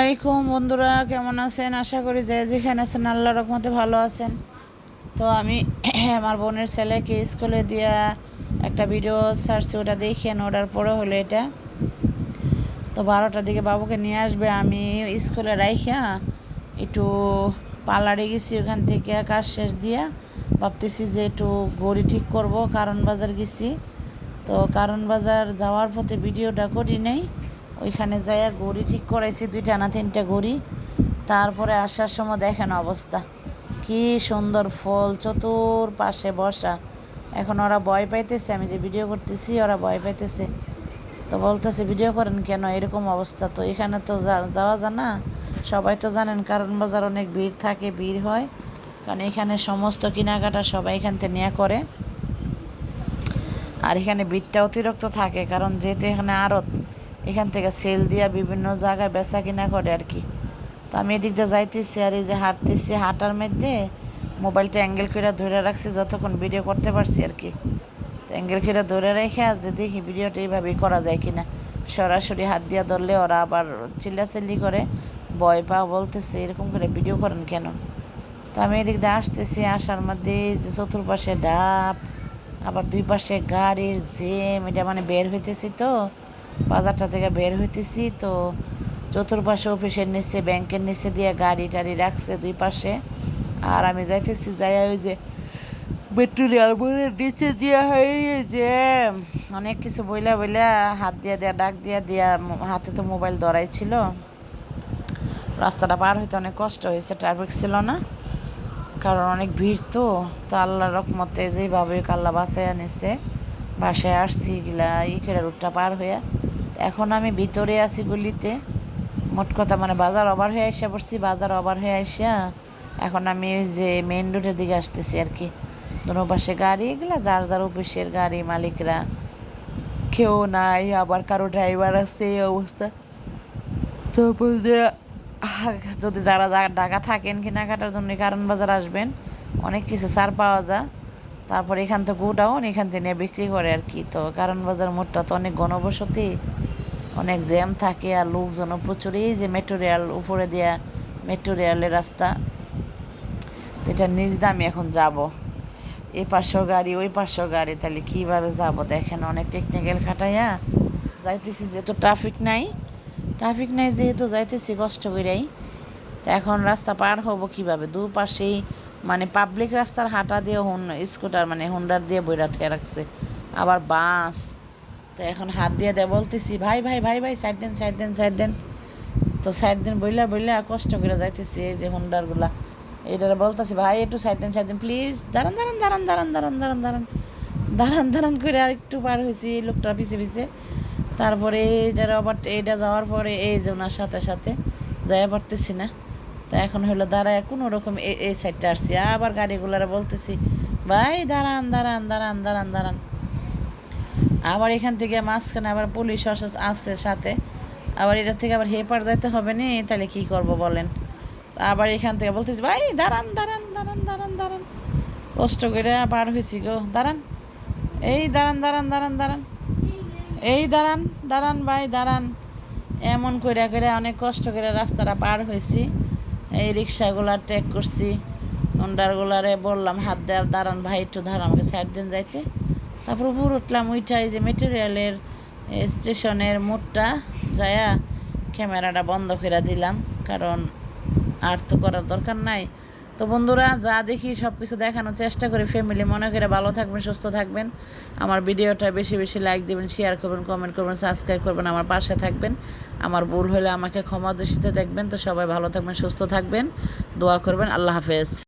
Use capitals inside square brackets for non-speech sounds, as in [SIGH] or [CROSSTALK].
আলাইকুম বন্ধুরা, কেমন আছেন? আশা করি যে যেখানে আছেন আল্লাহ রকমতে ভালো আছেন। তো আমি [CLEARS THROAT] আমার বোনের ছেলেকে স্কুলে দিয়া একটা ভিডিও সার্চে ওটা দেখেন, ওটার পরে হলো এটা। তো বারোটার দিকে বাবুকে নিয়ে আসবে, আমি স্কুলে রাইখা একটু পার্লারে গেছি ওখান থেকে কাজ শেষ দিয়া। ভাবতেছি যে একটু গড়ি ঠিক করব, কারণ বাজার গেছি। তো কারণ বাজার যাওয়ার পথে ভিডিওটা করি নাই। ওইখানে যাইয়া গড়ি ঠিক করাইছি, দুইটা না তিনটা গড়ি তারপরে আসার সময় দেখেন অবস্থা। কি সুন্দর ফল চতুর পাশে বসা। এখন ওরা ভয় পাইতেছে, আমি যে ভিডিও করতেছি, ওরা ভয় পাইতেছে। তো বলতেছে ভিডিও করেন কেন? এরকম অবস্থা তো। এখানে তো যাওয়া যায় না। সবাই তো জানেন কারণ বাজার অনেক ভিড় থাকে, ভিড় হয়। কারণ এখানে সমস্ত কেনাকাটা সবাই এখান থেকে নেওয়া করে। আর এখানে ভিড়টা অতিরিক্ত থাকে, কারণ যেহেতু এখানে আড়ত এখান থেকে সেল দিয়া বিভিন্ন জায়গায় বেচা কিনা করে আর কি। তো আমি এদিক দিয়ে যাইতেছি আর এই যে হাঁটতেছি, হাঁটার মধ্যে মোবাইলটা অ্যাঙ্গেল করে ধরে রাখছি, যতক্ষণ ভিডিও করতে পারছি আর কি। তো অ্যাঙ্গেল করে ধরে রেখে আর যে দেখি ভিডিওটা এইভাবেই করা যায় কিনা। সরাসরি হাত দিয়া ধরলে ওরা আবার চিল্লাচিল্লি করে, ভয় পা বলতেছে, এরকম করে ভিডিও করেন কেন? তো আমি এদিক দিয়ে আসতেছি, আসার মধ্যে যে চতুর্পাশে ডাব, আবার দুই পাশে গাড়ির জেম এটা মানে বের হইতেছি তো। বাজারটা থেকে বের হইতেছি, তো চতুর্পাশে অফিসের নিচে, ব্যাংকের নিচে দিয়ে গাড়ি টাড়ি রাখছে দুই পাশে। আর আমি যাইতেছি যাই ওই যে মেট্রো রেল বোর্ডের নিচে দিয়া হয়ে যে অনেক কিছু বইলা বইলা হাত দিয়া দিয়া, ডাক দিয়া দিয়া হাতে তো মোবাইল ধরাই ছিল। রাস্তাটা পার হইতে অনেক কষ্ট হয়েছে ট্রাফিক ছিল না, কারণ অনেক ভিড় তো তো আল্লাহর রকমতে যেভাবে কাল্লা বাসায় আনিছে বাসায় আসছি গিলা ই করে রুটটা পার হইয়া এখন আমি ভিতরে আছি গলিতে। মোট কথা মানে বাজার ওভার হয়ে এসে পড়ছি, বাজার ওভার হয়ে আসা এখন আমি ওই যে মেইন রোডের দিকে আসতেছি আর কি। দুনো পাশে গাড়ি, এগুলা যার যার অফিসের গাড়ি, মালিকরা। কেউ নাই, আবার কারও ড্রাইভার আছে, এই অবস্থা। তো বলতে, যদি যারা যা- ঢাকা থাকেন, কেনাকাটার জন্য কারণ বাজার আসবেন, অনেক কিছু ছাড় পাওয়া যায়। তারপর এখান থেকে গোডাউন এখান থেকে নিয়ে বিক্রি করে আর কি। তো কারণ বাজার মোটটা তো অনেক ঘনবসতি। অনেক জ্যাম থাকে আর লোকজনও প্রচুর। এই যে মেট্রো রেল উপরে দেয়া মেট্রো রাস্তা এটা নিজ দামি এখন যাব। এই পাশেও গাড়ি, ওই পাশেও গাড়ি, তাহলে কীভাবে যাব? দেখেন অনেক টেকনিক্যাল খাটাইয়া যাইতেছি, যেহেতু ট্রাফিক নাই ট্রাফিক নাই যেহেতু যাইতেছি কষ্ট করেই তো এখন রাস্তা পার হব কীভাবে? দুপাশেই মানে পাবলিক রাস্তার হাঁটা দিয়ে হুন স্কুটার মানে হুন্ডার দিয়ে বইরা থুয়ে রাখছে। আবার বাস তো এখন হাত দিয়ে দেয় বলতেছি ভাই ভাই ভাই ভাই সাইড দেন সাইড দেন সাইড দেন তো সাইড দেন বইলা বইলা কষ্ট করে যাইতেছি এই যে হুন্ডারগুলা এইটারে বলতেছি ভাই একটু সাইড দেন সাইড দেন প্লিজ দাঁড়ান দাঁড়ান দাঁড়ান দাঁড়ান দাঁড়ান দাঁড়ান দাঁড়ান দাঁড়ান দাঁড়ান করে আর একটু পার হয়েছি লোকটা পিছে পিছে তারপরে এইটার আবার এইটা যাওয়ার পরে এই যে ওনার সাথে সাথে যাই পারতেছি না তা এখন হলো দাঁড়ায় কোনো রকম এই সাইডটা আসছি আবার গাড়িগুলারে বলতেছি ভাই দাঁড়ান দাঁড়ান দাঁড়ান দাঁড়ান দাঁড়ান আবার এখান থেকে মাঝখানে আবার পুলিশ আসে- আসছে সাথে। আবার এটা থেকে আবার হেপার যাইতে হবে নি, তাহলে কি করব বলেন? আবার এখান থেকে বলতেছি, ভাই, দাঁড়ান দাঁড়ান দাঁড়ান দাঁড়ান দাঁড়ান। কষ্ট করে পার হয়েছি গো। দাঁড়ান। এই দাঁড়ান দাঁড়ান দাঁড়ান দাঁড়ান। এই দাঁড়ান দাঁড়ান ভাই, দাঁড়ান। এমন করে করে অনেক কষ্ট করে রাস্তাটা পার হয়েছি। এই রিক্সাগুলা ট্রেক করছি। হন্ডারগুলারে বললাম, হাত দেওয়ার দাঁড়ান ভাই, একটু দাঁড়ান আমাকে সাইড দিন যাইতে। তারপর উপর উঠলাম ওইটা এই যে মেটেরিয়ালের স্টেশনের মুডটা যায়া ক্যামেরাটা বন্ধ করে দিলাম, কারণ আর তো করার দরকার নাই। তো বন্ধুরা, যা দেখি সব কিছু দেখানোর চেষ্টা করি ফ্যামিলি মনে করে ভালো থাকবেন, সুস্থ থাকবেন। আমার ভিডিওটা বেশি বেশি লাইক দিবেন শেয়ার করবেন কমেন্ট করবেন সাবস্ক্রাইব করবেন, আমার পাশে থাকবেন। আমার ভুল হলে আমাকে ক্ষমা দৃষ্টিতে দেখবেন। তো সবাই ভালো থাকবেন, সুস্থ থাকবেন। দোয়া করবেন। আল্লাহ হাফেজ।